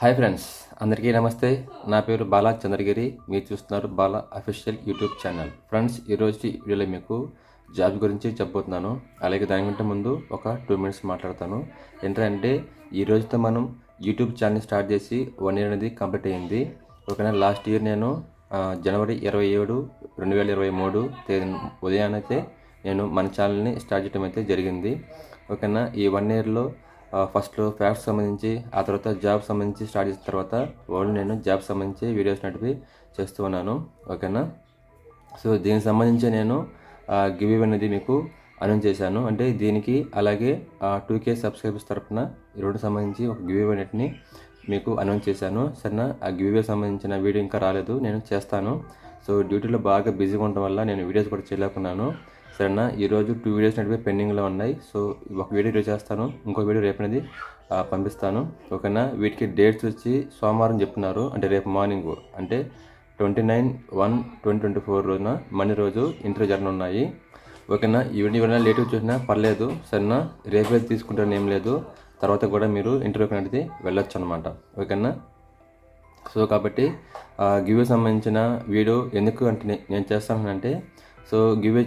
Hi friends అందరికీ నమస్తే. నా పేరు బాలా చంద్రగిరి. మీరు చూస్తున్నారు Bala official YouTube channel. Friends ఈరోజు వీడియోలో మీకు జాబ్ గురించి చెప్పబోతున్నాను. అలాగే దానికంటే ముందు ఒక టూ మినిట్స్ మాట్లాడతాను. ఏంటంటే ఈ రోజుతో మనం యూట్యూబ్ ఛానల్ స్టార్ట్ చేసి వన్ ఇయర్ అనేది కంప్లీట్ అయ్యింది ఓకేనా లాస్ట్ ఇయర్ నేను జనవరి ఇరవై ఏడు రెండు వేల ఇరవై మూడు తేదీ ఉదయాన్నైతే నేను మన ఛానల్ని స్టార్ట్ చేయడం అయితే జరిగింది. ఓకేనా ఈ వన్ ఇయర్లో ఫస్ట్లో ఫ్యాక్ట్స్ సంబంధించి ఆ తర్వాత జాబ్ సంబంధించి స్టార్ట్ చేసిన తర్వాత ఓన్లీ నేను జాబ్ సంబంధించి వీడియోస్ నడిపి చేస్తూ ఉన్నాను. ఓకేనా సో దీనికి సంబంధించి నేను గివ్ అనేది మీకు అనౌన్స్ చేశాను. అంటే దీనికి అలాగే టూ కే సబ్స్క్రైబర్స్ తరఫున ఈ రెండు సంబంధించి ఒక గివ్ అనేటిని మీకు అనౌన్స్ చేశాను. సరేనా ఆ గివ్ సంబంధించిన వీడియో ఇంకా రాలేదు నేను చేస్తాను. సో డ్యూటీలో బాగా బిజీగా ఉండడం వల్ల నేను వీడియోస్ కూడా చేయలేకున్నాను. సరేనా? ఈరోజు టూ వీడియోస్ నడిపి పెండింగ్లో ఉన్నాయి. సో ఒక వీడియో ఈరోజు చేస్తాను. ఇంకో వీడియో రేపు అనేది పంపిస్తాను. ఓకేనా? వీటికి డేట్స్ వచ్చి సోమవారం చెప్తున్నారు. అంటే రేపు మార్నింగ్ అంటే twenty nine one twenty twenty four రోజున మనీ రోజు ఇంటర్వ్యూ జరగనున్నాయి ఓకేనా? ఈవెంట్ ఎవరైనా లేట్గా చూసినా పర్లేదు. సరేనా? రేపే తీసుకుంటాను ఏం లేదు. తర్వాత కూడా మీరు ఇంటర్వ్యూకి అనేది వెళ్ళొచ్చు అనమాట ఓకేనా? సో కాబట్టి గివ్ సంబంధించిన వీడియో ఎందుకు అంటే నేను చేస్తానంటే సో గివ్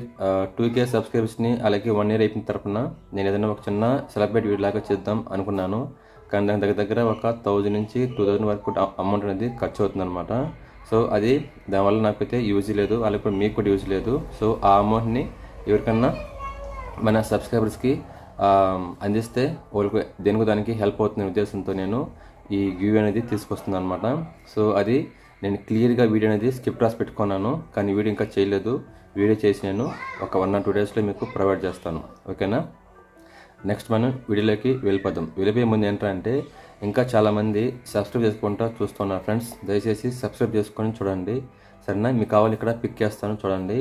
టూ కే సబ్స్క్రైబర్స్ని అలాగే వన్ ఇయర్ అయిపోయిన తరపున నేను ఏదైనా ఒక చిన్న సెలబ్రేట్ వీడియో లాగా చేద్దాం అనుకున్నాను. కానీ దాని దగ్గర దగ్గర ఒక థౌజండ్ నుంచి టూ థౌజండ్ వరకు అమౌంట్ అనేది ఖర్చు అవుతుంది అనమాట సో అది దానివల్ల నాకైతే యూజ్ లేదు అలాగే కూడా మీకు కూడా యూజ్ లేదు. సో ఆ అమౌంట్ని ఎవరికన్నా మన సబ్స్క్రైబర్స్కి అందిస్తే వాళ్ళకి దేనికి దానికి హెల్ప్ అవుతున్న ఉద్దేశంతో నేను ఈ గివ్ అనేది తీసుకొస్తుంది అనమాట సో అది నేను క్లియర్గా వీడియో అనేది స్కిప్ రాసి పెట్టుకున్నాను కానీ వీడియో ఇంకా చేయలేదు. వీడియో చేసి నేను ఒక వన్ ఆర్ టూ డేస్లో మీకు ప్రొవైడ్ చేస్తాను. ఓకేనా? నెక్స్ట్ మనం వీడియోలోకి వెళ్ళిపోదాం. వెళ్ళిపోయే ముందు ఏంటంటే ఇంకా చాలామంది సబ్స్క్రైబ్ చేసుకుంటా చూస్తున్నారు ఫ్రెండ్స్ దయచేసి సబ్స్క్రైబ్ చేసుకొని చూడండి. సరేనా? మీకు కావాలి ఇక్కడ పిక్ చేస్తాను చూడండి.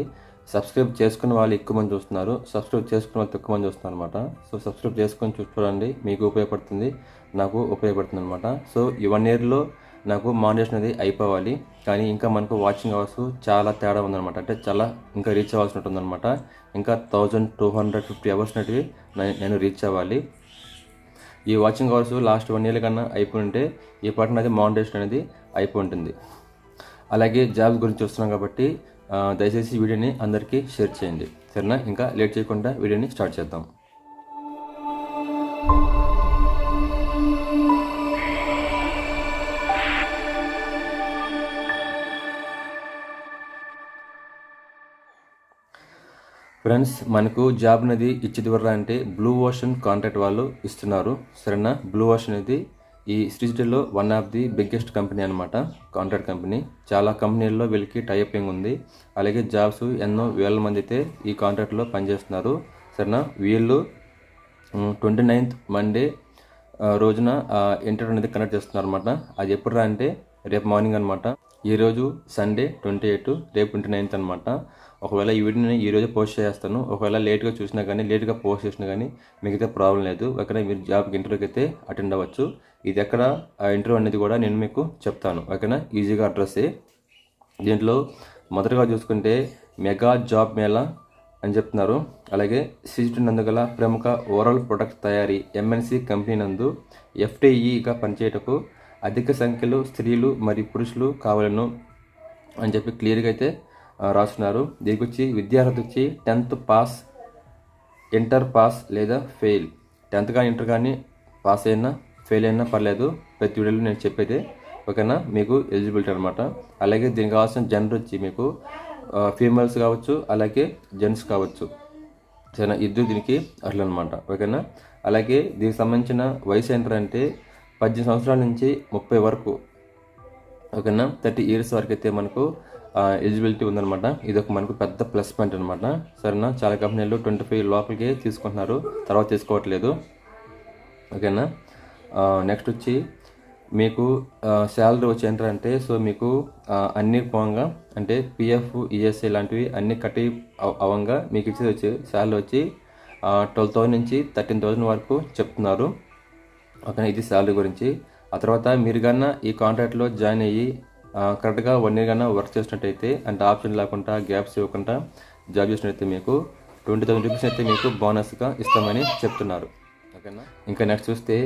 సబ్స్క్రైబ్ చేసుకున్న వాళ్ళు ఎక్కువ మంది చూస్తున్నారు. సబ్స్క్రైబ్ చేసుకున్న వాళ్ళు తక్కువ మంది చూస్తున్నారు అనమాట సో సబ్స్క్రైబ్ చేసుకొని చూడండి. మీకు ఉపయోగపడుతుంది. నాకు ఉపయోగపడుతుంది అనమాట సో ఈ వన్ ఇయర్లో నాకు మానిటేషన్ అనేది అయిపోవాలి. కానీ ఇంకా మనకు వాచింగ్ అవర్స్ చాలా తేడా ఉందన్నమాట. అంటే చాలా ఇంకా రీచ్ అవ్వాల్సి ఉంటుందన్నమాట. ఇంకా thousand two hundred fifty hours అనేవి నేను రీచ్ అవ్వాలి. ఈ watching hours last one year కన్నా అయిపోయి ఉంటే ఈ పాటన అది మానిటేషన్ అనేది అయిపోయి ఉంటుంది. అలాగే జాబ్ గురించి వస్తున్నాం కాబట్టి దయచేసి వీడియోని అందరికీ షేర్ చేయండి. సరేనా? ఇంకా లేట్ చేయకుండా వీడియోని స్టార్ట్ చేద్దాం. ఫ్రెండ్స్ మనకు జాబ్ అనేది ఇచ్చేది అంటే బ్లూ ఓషన్ కాంట్రాక్ట్ వాళ్ళు ఇస్తున్నారు. సరేనా? బ్లూ ఓషన్ అనేది ఈ శ్రీజిటీలో one of the biggest company అనమాట కాంట్రాక్ట్ కంపెనీ చాలా కంపెనీల్లో వీళ్ళకి టైపింగ్ ఉంది. అలాగే జాబ్స్ ఎన్నో వేల మంది అయితే ఈ కాంట్రాక్ట్లో పనిచేస్తున్నారు. సరేనా? వీళ్ళు ట్వంటీ నైన్త్ మండే రోజున ఇంటర్వ్యూ అనేది కండక్ట్ చేస్తున్నారు అనమాట అది ఎప్పుడు రా అంటే రేపు మార్నింగ్ అనమాట ఈరోజు సండే ట్వంటీ ఎయిట్ రేపు ట్వంటీ నైన్త్ అనమాట ఒకవేళ ఈ వీడియో ఈ రోజు పోస్ట్ చేస్తాను. ఒకవేళ లేట్గా చూసినా కానీ లేట్గా పోస్ట్ చేసినా కానీ మీకైతే ప్రాబ్లం లేదు. అక్కడ మీరు జాబ్కి ఇంటర్వ్యూకి అయితే అటెండ్ అవ్వచ్చు. ఇది ఎక్కడ ఆ ఇంటర్వ్యూ అనేది కూడా నేను మీకు చెప్తాను. ఓకేనా? ఈజీగా అడ్రస్ దీంట్లో మొదటగా చూసుకుంటే మెగా జాబ్ మేళా అని చెప్తున్నారు. అలాగే సిజిటి నందుగల ప్రముఖ ఓరల్ ప్రొడక్ట్ తయారీ ఎంఎన్సి కంపెనీ నందు ఎఫ్టీఈగా పనిచేయటకు అధిక సంఖ్యలో స్త్రీలు మరియు పురుషులు కావాలను అని చెప్పి క్లియర్గా అయితే రాస్తున్నారు. దీనికి వచ్చి విద్యార్థి వచ్చి టెన్త్ పాస్ ఇంటర్ పాస్ లేదా ఫెయిల్. టెన్త్ కానీ ఇంటర్ కానీ పాస్ అయినా ఫెయిల్ అయినా పర్లేదు. ప్రతి వీడియోలో నేను చెప్పేది ఓకేనా? మీకు ఎలిజిబిలిటీ అనమాట అలాగే దీనికి కావాల్సిన జెండర్ వచ్చి మీకు ఫీమేల్స్ కావచ్చు అలాగే జెంట్స్ కావచ్చు. సరేనా? ఇద్దరు దీనికి అర్హులు అనమాట ఓకేనా? అలాగే దీనికి సంబంధించిన వయసు ఏంటంటే పద్దెనిమిది సంవత్సరాల నుంచి ముప్పై వరకు. ఓకేనా? థర్టీ ఇయర్స్ వరకు అయితే మనకు ఎలిజిబిలిటీ ఉందన్నమాట. ఇది ఒక మనకు పెద్ద ప్లస్ పాయింట్ అనమాట సరేనా? చాలా కంపెనీలు ట్వంటీ ఫైవ్ లోపలికే తీసుకుంటున్నారు. తర్వాత తీసుకోవట్లేదు. ఓకేనా? నెక్స్ట్ వచ్చి మీకు శాలరీ వచ్చి ఏంటంటే సో మీకు అన్ని పోగా అంటే పిఎఫ్ ఈఎస్ఐ లాంటివి అన్ని కట్టి అవంగా మీకు ఇచ్చేది వచ్చి శాలరీ వచ్చి ట్వెల్వ్ థౌసండ్ నుంచి థర్టీన్ థౌసండ్ వరకు చెప్తున్నారు. ఓకేనా? ఇది శాలరీ గురించి. ఆ తర్వాత మీరు కన్నా ఈ కాంట్రాక్ట్లో జాయిన్ అయ్యి కరెక్ట్గా వన్ ఇయర్ కన్నా వర్క్ చేసినట్టయితే అంటే ఆప్షన్ లేకుండా గ్యాప్స్ ఇవ్వకుండా జాబ్ చేసినట్టయితే మీకు ట్వంటీ థౌసండ్ రూపీస్ అయితే మీకు బోనస్గా ఇస్తామని చెప్తున్నారు. ఓకేనా? ఇంకా నెక్స్ట్ చూస్తే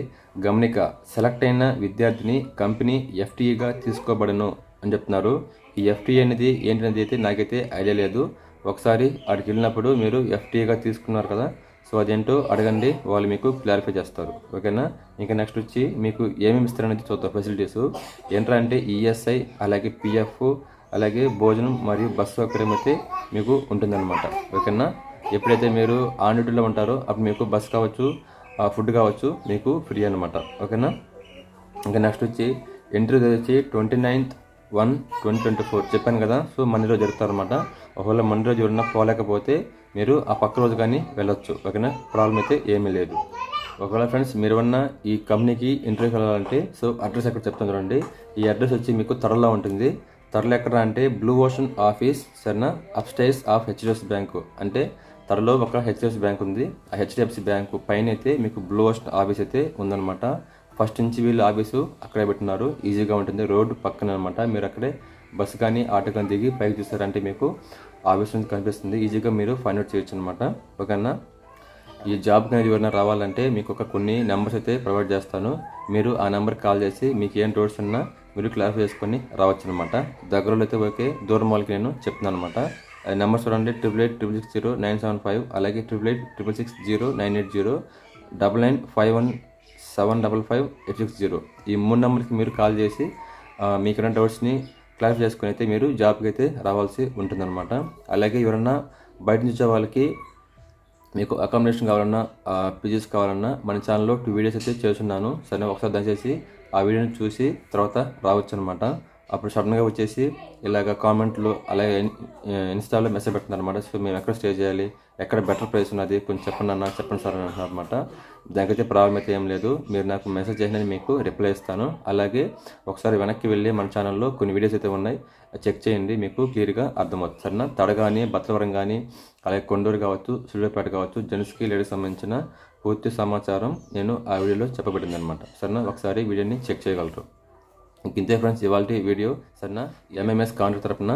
గమనిక సెలెక్ట్ అయిన విద్యార్థిని కంపెనీ ఎఫ్టీఈగా తీసుకోబడను అని చెప్తున్నారు. ఈ ఎఫ్టీఈ అనేది ఏంటనేది అయితే నాకైతే ఐడియా లేదు. ఒకసారి అక్కడికి వెళ్ళినప్పుడు మీరు ఎఫ్టీఈగా తీసుకున్నారు కదా సో అదేంటో అడగండి వాళ్ళు మీకు క్లారిఫై చేస్తారు. ఓకేనా? ఇంకా నెక్స్ట్ వచ్చి మీకు ఏమేమి ఇస్తారనేది చూద్దాం ఫెసిలిటీస్ ఏంట్రా అంటే ఈఎస్ఐ అలాగే పిఎఫ్ అలాగే భోజనం మరియు బస్సు సౌకర్యం అయితే మీకు ఉంటుందన్నమాట. ఓకేనా? ఎప్పుడైతే మీరు ఆన్ డ్యూటీలో ఉంటారో అప్పుడు మీకు బస్ కావచ్చు ఆ ఫుడ్ కావచ్చు మీకు ఫ్రీ అనమాట ఓకేనా? ఇంకా నెక్స్ట్ వచ్చి ఎంట్రీ వచ్చి twenty ninth one twenty twenty four చెప్పాను కదా సో మన రోజు జరుగుతారనమాట ఒకవేళ మొన్న రోజు ఎవరన్నా పోలేకపోతే మీరు ఆ పక్క రోజు కానీ వెళ్ళొచ్చు. ఓకేనా? ప్రాబ్లం అయితే ఏమీ లేదు. ఒకవేళ ఫ్రెండ్స్ మీరు ఉన్న ఈ కంపెనీకి ఇంటర్వ్యూకి వెళ్ళాలంటే సో అడ్రస్ ఎక్కడ చెప్తాను చూడండి. ఈ అడ్రస్ వచ్చి మీకు త్వరలో ఉంటుంది. త్వరలో ఎక్కడ అంటే బ్లూ ఓషన్ ఆఫీస్ సరేనా? అప్స్టైర్స్ ఆఫ్ హెచ్డిఎఫ్సి బ్యాంకు అంటే త్వరలో ఒక హెచ్డిఎఫ్సి బ్యాంక్ ఉంది. ఆ హెచ్డిఎఫ్సి బ్యాంకు పైన అయితే మీకు బ్లూ ఓషన్ ఆఫీస్ అయితే ఉందన్నమాట. ఫస్ట్ నుంచి వీళ్ళు ఆఫీసు అక్కడే పెట్టినారు ఈజీగా ఉంటుంది. రోడ్డు పక్కన అనమాట మీరు అక్కడే బస్సు కానీ ఆటో కానీ దిగి పైకి చూసారంటే మీకు ఆఫీస్ నుంచి కనిపిస్తుంది. ఈజీగా మీరు ఫైండ్ అవుట్ చేయొచ్చు అనమాట ఓకేనా? ఈ జాబ్కి అనేది ఎవరైనా రావాలంటే మీకు ఒక కొన్ని నెంబర్స్ అయితే ప్రొవైడ్ చేస్తాను. మీరు ఆ నెంబర్కి కాల్ చేసి మీకు ఏం డౌట్స్ ఉన్నా మీరు క్లారిఫై చేసుకొని రావచ్చు అనమాట దగ్గరలో అయితే ఓకే దూరం వాళ్ళకి నేను చెప్తున్నాను అనమాట నెంబర్ చూడండి triple eight triple six zero nine seven five అలాగే triple eight triple six zero nine eight zero double nine five one seven double five eight six zero ఈ మూడు నెంబర్కి మీరు కాల్ చేసి మీకు మీకున్న డౌట్స్ని క్లారిఫై చేసుకుని అయితే మీరు జాబ్కి అయితే రావాల్సి ఉంటుందన్నమాట. అలాగే ఎవరన్నా బయట నుంచి వచ్చే వాళ్ళకి మీకు అకామిడేషన్ కావాలన్నా పీజీస్ కావాలన్నా మన ఛానల్లో టూ వీడియోస్ అయితే చేస్తున్నాను. సరే ఒకసారి దయచేసి ఆ వీడియోని చూసి తర్వాత రావచ్చు అనమాట అప్పుడు సడన్గా వచ్చేసి ఇలాగ కామెంట్లు అలాగే ఇన్స్టాలో మెసేజ్ పెడుతున్నారు అనమాట సో మేము ఎక్కడ స్టే చేయాలి? ఎక్కడ బెటర్ ప్లేస్ ఉన్నది? కొంచెం చెప్పండి అన్న చెప్పండి సార్ అని అనమాట దానికైతే ప్రాబ్లం అయితే ఏం లేదు. మీరు నాకు మెసేజ్ చేసిన మీకు రిప్లై ఇస్తాను. అలాగే ఒకసారి వెనక్కి వెళ్ళి మన ఛానల్లో కొన్ని వీడియోస్ అయితే ఉన్నాయి. చెక్ చేయండి మీకు క్లియర్గా అర్థమవుతుంది సరేనా తడ కానీ బత్తవరం కానీ అలాగే కొండూరు కావచ్చు సూర్యాపేట కావచ్చు జెంట్స్కి లేడీస్ సంబంధించిన పూర్తి సమాచారం నేను ఆ వీడియోలో చెప్పబడింది అనమాట సరేనా ఒకసారి వీడియోని చెక్ చేయగలరు. ఇంతే ఫ్రెండ్స్ ఇవాళ వీడియో సరేనా? ఎంఎంఎస్ కాంట్రాక్ట్ తరపున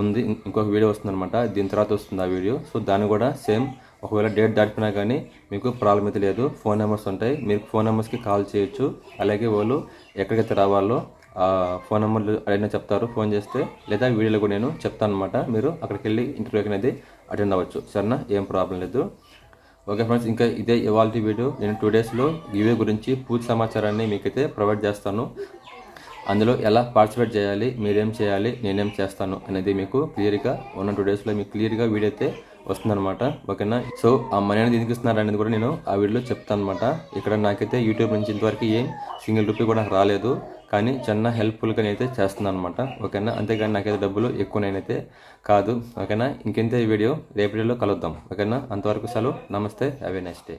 ఉంది. ఇంకొక వీడియో వస్తుందన్నమాట. దీని తర్వాత వస్తుంది ఆ వీడియో. సో దాన్ని కూడా సేమ్ ఒకవేళ డేట్ దాటిపోయినా కానీ మీకు ప్రాబ్లం అయితే లేదు. ఫోన్ నెంబర్స్ ఉంటాయి. మీరు ఫోన్ నెంబర్స్కి కాల్ చేయొచ్చు. అలాగే వాళ్ళు ఎక్కడికైతే రావాలో ఫోన్ నెంబర్లు అడిగినా చెప్తారు. ఫోన్ చేస్తే లేదా వీడియోలో కూడా నేను చెప్తాను అనమాట మీరు అక్కడికి వెళ్ళి ఇంటర్వ్యూకి అనేది అటెండ్ అవ్వచ్చు. సరేనా? ఏం ప్రాబ్లం లేదు. ఓకే ఫ్రెండ్స్ ఇంకా ఇదే ఇవాళ వీడియో. నేను టూ డేస్లో గివే గురించి పూర్తి సమాచారాన్ని మీకైతే ప్రొవైడ్ చేస్తాను. అందులో ఎలా పార్టిసిపేట్ చేయాలి మీరేం చేయాలి నేనేం చేస్తాను అనేది మీకు క్లియర్గా ఉన్న టూ డేస్లో మీకు క్లియర్గా వీడియో అయితే వస్తుందన్నమాట. ఓకేనా? సో ఆ మనీ అనేది ఎందుకు ఇస్తున్నారు అనేది కూడా నేను ఆ వీడియోలో చెప్తాను అనమాట ఇక్కడ నాకైతే యూట్యూబ్ నుంచి ఇంతవరకు ఏం సింగిల్ రూపీ కూడా నాకు రాలేదు. కానీ చిన్న హెల్ప్ఫుల్గా నేనైతే చేస్తున్నాను అనమాట ఓకేనా? అంతేగాని నాకైతే డబ్బులు ఎక్కువ నేనైతే కాదు. ఓకేనా? ఇంకెంతే ఈ వీడియో? రేపు వీడియోలో కలుద్దాం. ఓకేనా? అంతవరకు సెలవు. నమస్తే. Have a next day